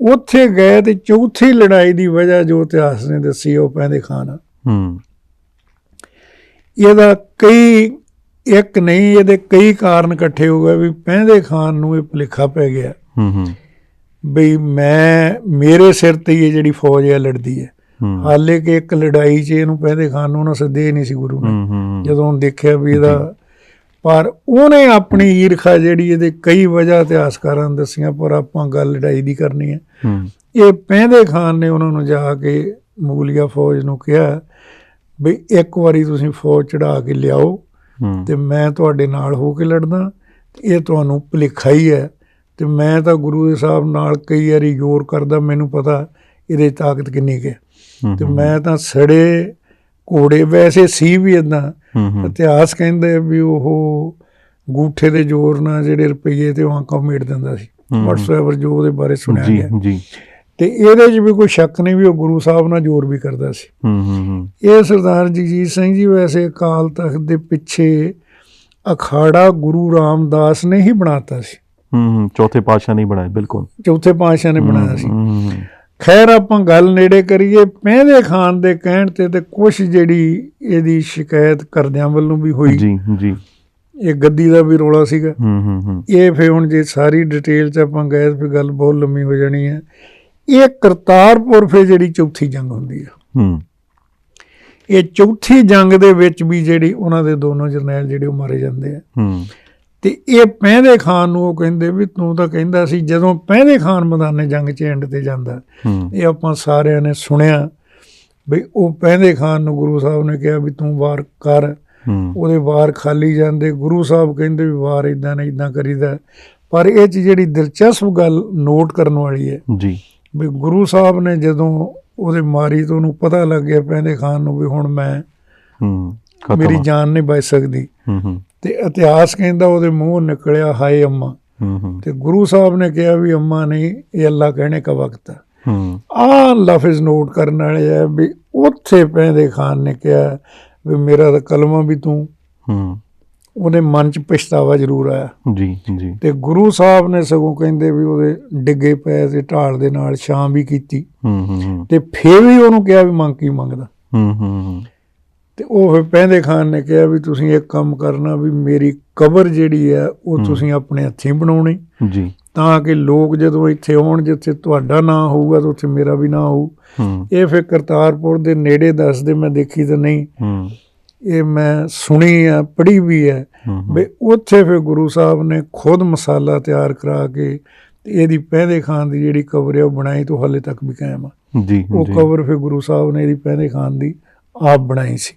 ਉੱਥੇ ਗਏ ਤੇ ਚੌਥੀ ਲੜਾਈ ਦੀ ਵਜ੍ਹਾ ਜੋ ਇਤਿਹਾਸ ਨੇ ਦੱਸੀ ਉਹ ਪੈਂਦੇ ਖਾਨ। ਹੂੰ। ਇਹਦਾ ਕਈ ਇੱਕ ਨਹੀਂ ਇਹਦੇ ਕਈ ਕਾਰਨ ਇਕੱਠੇ ਹੋ ਗਏ ਵੀ ਪੈਂਦੇ ਖਾਨ ਨੂੰ ਇਹ ਭੁਲੇਖਾ ਪੈ ਗਿਆ। ਹੂੰ ਹੂੰ। ਬਈ ਮੈਂ ਮੇਰੇ ਸਿਰ ਤੇ ਇਹ ਜਿਹੜੀ ਫੌਜ ਹੈ ਲੜਦੀ ਹੈ। ਹਾਲੇ ਕਿ ਇੱਕ ਲੜਾਈ 'ਚ ਇਹਨੂੰ ਪੈਂਦੇ ਖਾਨ ਨੂੰ ਉਹਨਾਂ ਸੱਦੇ ਨਹੀਂ ਸੀ ਗੁਰੂ ਨੇ। ਜਦੋਂ ਦੇਖਿਆ ਵੀ ਇਹਦਾ ਪਰ ਉਹਨੇ ਆਪਣੀ ਈਰਖਾ ਜਿਹੜੀ ਇਹਦੇ ਕਈ ਵਜ੍ਹਾ ਇਤਿਹਾਸਕਾਰਾਂ ਨੇ ਦੱਸੀਆਂ ਪਰ ਆਪਾਂ ਗੱਲ ਲੜਾਈ ਦੀ ਕਰਨੀ ਹੈ। ਇਹ ਪੈਂਦੇ ਖਾਨ ਨੇ ਉਹਨਾਂ ਨੂੰ ਜਾ ਕੇ ਮੂਲੀਆ ਫੌਜ ਨੂੰ ਕਿਹਾ ਵੀ ਇੱਕ ਵਾਰੀ ਤੁਸੀਂ ਫੌਜ ਚੜਾ ਕੇ ਲਿਆਓ ਤੇ ਮੈਂ ਤੁਹਾਡੇ ਨਾਲ ਹੋ ਕੇ ਲੜਦਾ ਇਹ ਤੁਹਾਨੂੰ ਭੁਲੇਖਾ ਹੀ ਹੈ। ਤੇ ਮੈਂ ਤਾਂ ਗੁਰੂ ਦੇ ਸਾਹਿਬ ਨਾਲ ਕਈ ਵਾਰੀ ਜ਼ੋਰ ਕਰਦਾ ਮੈਨੂੰ ਪਤਾ ਇਹਦੇ ਤਾਕਤ ਕਿੰਨੀ ਹੂੰ, ਤੇ ਮੈਂ ਤਾਂ ਸੜੇ ਘੋੜੇ ਵੈਸੇ ਸੀ ਵੀ ਇਦਾਂ ਇਤਿਹਾਸ ਕਹਿੰਦੇ ਵੀ ਉਹ ਗੂਠੇ ਦੇ ਜ਼ੋਰ ਨਾਲ ਜਿਹੜੇ ਰੁਪਈਏ ਤੇ ਵਾਂਕਾ ਮੇੜ ਦਿੰਦਾ ਸੀ। ਵਟਸਐਵਰ ਜੋ ਉਹਦੇ ਬਾਰੇ ਸੁਣਿਆ ਗਿਆ। ਜੀ। ਤੇ ਇਹਦੇ 'ਚ ਵੀ ਕੋਈ ਸ਼ੱਕ ਨਹੀਂ ਵੀ ਉਹ ਗੁਰੂ ਸਾਹਿਬ ਨਾਲ ਜ਼ੋਰ ਵੀ ਕਰਦਾ ਸੀ। ਹੂੰ ਹੂੰ ਇਹ ਸਰਦਾਰ ਜਗਜੀਤ ਸਿੰਘ ਜੀ ਵੈਸੇ ਅਕਾਲ ਤਖਤ ਦੇ ਪਿੱਛੇ ਅਖਾੜਾ ਗੁਰੂ ਰਾਮਦਾਸ ਨੇ ਹੀ ਬਣਾਤਾ ਸੀ। ਹੂੰ ਹੂੰ। ਚੌਥੇ ਪਾਤਸ਼ਾਹ ਨਹੀਂ ਬਣਾਏ ਬਿਲਕੁਲ। ਚੌਥੇ ਪਾਤਸ਼ਾਹ ਨੇ ਬਣਾਇਆ ਸੀ। ਖੈਰ ਆਪਾਂ ਗੱਲ ਨੇੜੇ ਕਰੀਏ ਪਹਿਦੇ ਖਾਨ ਦੇ ਕਹਿਣ ਤੇ ਤੇ ਕੁਛ ਜਿਹੜੀ ਇਹਦੀ ਸ਼ਿਕਾਇਤ ਕਰਦਿਆਂ ਵੱਲੋਂ ਵੀ ਹੋਈ। ਜੀ ਜੀ। ਇਹ ਗੱਦੀ ਦਾ ਵੀ ਰੋਲਾ ਸੀਗਾ। ਹੂੰ ਹੂੰ ਹੂੰ। ਇਹ ਫੇ ਹੁਣ ਜੇ ਸਾਰੀ ਡਿਟੇਲ ਚ ਆਪਾਂ ਗਏ ਫਿਰ ਗੱਲ ਬਹੁਤ ਲੰਮੀ ਹੋ ਜਾਣੀ ਹੈ। ਇਹ ਕਰਤਾਰਪੁਰ ਫੇ ਜਿਹੜੀ ਚੌਥੀ ਜੰਗ ਹੁੰਦੀ ਹੈ ਹੂੰ। ਇਹ ਚੌਥੀ ਜੰਗ ਦੇ ਵਿੱਚ ਵੀ ਜਿਹੜੀ ਉਹਨਾਂ ਦੇ ਦੋਨੋਂ ਜਰਨੈਲ ਜਿਹੜੇ ਉਹ ਮਾਰੇ ਜਾਂਦੇ ਆ। ਹੂੰ। ਤੇ ਇਹ ਪਹਿਦੇ ਖਾਨ ਨੂੰ ਉਹ ਕਹਿੰਦੇ ਵੀ ਤੂੰ ਤਾਂ ਕਹਿੰਦਾ ਸੀ ਜਦੋਂ ਪਹਿਦੇ ਖਾਨ ਮੈਦਾਨੇ ਜੰਗ 'ਚ ਐਂਡ ਤੇ ਜਾਂਦਾ ਇਹ ਆਪਾਂ ਸਾਰਿਆਂ ਨੇ ਸੁਣਿਆ ਵੀ ਉਹ ਪਹਿਦੇ ਖਾਨ ਨੂੰ ਗੁਰੂ ਸਾਹਿਬ ਨੇ ਕਿਹਾ ਵੀ ਤੂੰ ਵਾਰ ਕਰ ਉਹਦੇ ਵਾਰ ਖਾਲੀ ਜਾਂਦੇ ਗੁਰੂ ਸਾਹਿਬ ਕਹਿੰਦੇ ਵੀ ਵਾਰ ਇਦਾਂ ਨਹੀਂ ਇਦਾਂ ਕਰੀਦਾ। ਪਰ ਇਹ 'ਚ ਜਿਹੜੀ ਦਿਲਚਸਪ ਗੱਲ ਨੋਟ ਕਰਨ ਵਾਲੀ ਹੈ ਜੀ। ਵੀ ਗੁਰੂ ਸਾਹਿਬ ਨੇ ਜਦੋਂ ਉਹਦੇ ਮਾਰੀ ਤੋਂ ਉਹਨੂੰ ਪਤਾ ਲੱਗ ਗਿਆ ਪਹਿਦੇ ਖਾਨ ਨੂੰ ਵੀ ਹੁਣ ਮੈਂ ਹੂੰ ਮੇਰੀ। ਜਾਨ ਨਹੀਂ ਬਚ ਸਕਦੀ। ਹੂੰ। ਤੇ ਇਤਿਹਾਸ ਕਹਿੰਦਾ ਉਹਦੇ ਮੂੰਹ ਨਿਕਲਿਆ ਹਾਏ ਅੰਮਾ। ਤੇ ਗੁਰੂ ਸਾਹਿਬ ਨੇ ਕਿਹਾ ਵੀ ਅੰਮਾ ਨਹੀਂ ਇਹ ਅੱਲਾ ਕਹਿਣੇ ਕਾ ਵਕਤ ਹੈ। ਆ ਲਫ਼ਜ਼ ਨੋਟ ਕਰਨ ਵਾਲੇ ਆ ਵੀ ਉੱਥੇ ਪੈਂਦੇ ਖਾਨ ਨੇ ਕਿਹਾ ਵੀ ਮੇਰਾ ਤਾਂ ਕਲਮਾ ਵੀ ਤੂੰ। ਹੂੰ। ਉਹਦੇ ਮਨ 'ਚ ਪਛਤਾਵਾ ਜ਼ਰੂਰ ਆਇਆ। ਜੀ ਜੀ। ਤੇ ਗੁਰੂ ਸਾਹਿਬ ਨੇ ਸਗੋਂ ਕਹਿੰਦੇ ਵੀ ਉਹਦੇ ਡਿੱਗੇ ਪਏ ਤੇ ਢਾਲ ਦੇ ਨਾਲ ਛਾਂ ਵੀ ਕੀਤੀ। ਹੂੰ ਹੂੰ ਤੇ ਫੇਰ ਵੀ ਉਹਨੂੰ ਕਿਹਾ ਵੀ ਮੰਗ ਕੀ ਮੰਗਦਾ। ਹੂੰ ਹੂੰ। ਤੇ ਉਹ ਫਿਰ ਪਹਿੰਦੇ ਖਾਨ ਨੇ ਕਿਹਾ ਵੀ ਤੁਸੀਂ ਇੱਕ ਕੰਮ ਕਰਨਾ ਵੀ ਮੇਰੀ ਕਬਰ ਜਿਹੜੀ ਹੈ ਉਹ ਤੁਸੀਂ ਆਪਣੇ ਹੱਥੀਂ ਬਣਾਉਣੀ। ਜੀ। ਤਾਂ ਕਿ ਲੋਕ ਜਦੋਂ ਇੱਥੇ ਆਉਣ ਜਿੱਥੇ ਤੁਹਾਡਾ ਨਾਂ ਹੋਊਗਾ ਤਾਂ ਉੱਥੇ ਮੇਰਾ ਵੀ ਨਾਂ ਹੋਊ। ਇਹ ਫਿਰ ਕਰਤਾਰਪੁਰ ਦੇ ਨੇੜੇ ਦੱਸਦੇ ਮੈਂ ਦੇਖੀ ਤਾਂ ਨਹੀਂ। ਇਹ ਮੈਂ ਸੁਣੀ ਆ ਪੜ੍ਹੀ ਵੀ ਹੈ। ਵੀ ਉੱਥੇ ਫਿਰ ਗੁਰੂ ਸਾਹਿਬ ਨੇ ਖੁਦ ਮਸਾਲਾ ਤਿਆਰ ਕਰਾ ਕੇ ਤੇ ਇਹਦੀ ਪਹਿਦੇ ਖਾਨ ਦੀ ਜਿਹੜੀ ਕਬਰ ਹੈ ਉਹ ਬਣਾਈ ਤੋਂ ਹਾਲੇ ਤੱਕ ਵੀ ਕਾਇਮ ਆ। ਜੀ ਉਹ ਕਬਰ ਫਿਰ ਗੁਰੂ ਸਾਹਿਬ ਨੇ ਇਹਦੀ ਪਹਿਦੇ ਖਾਨ ਦੀ ਆਪ ਬਣਾਈ ਸੀ।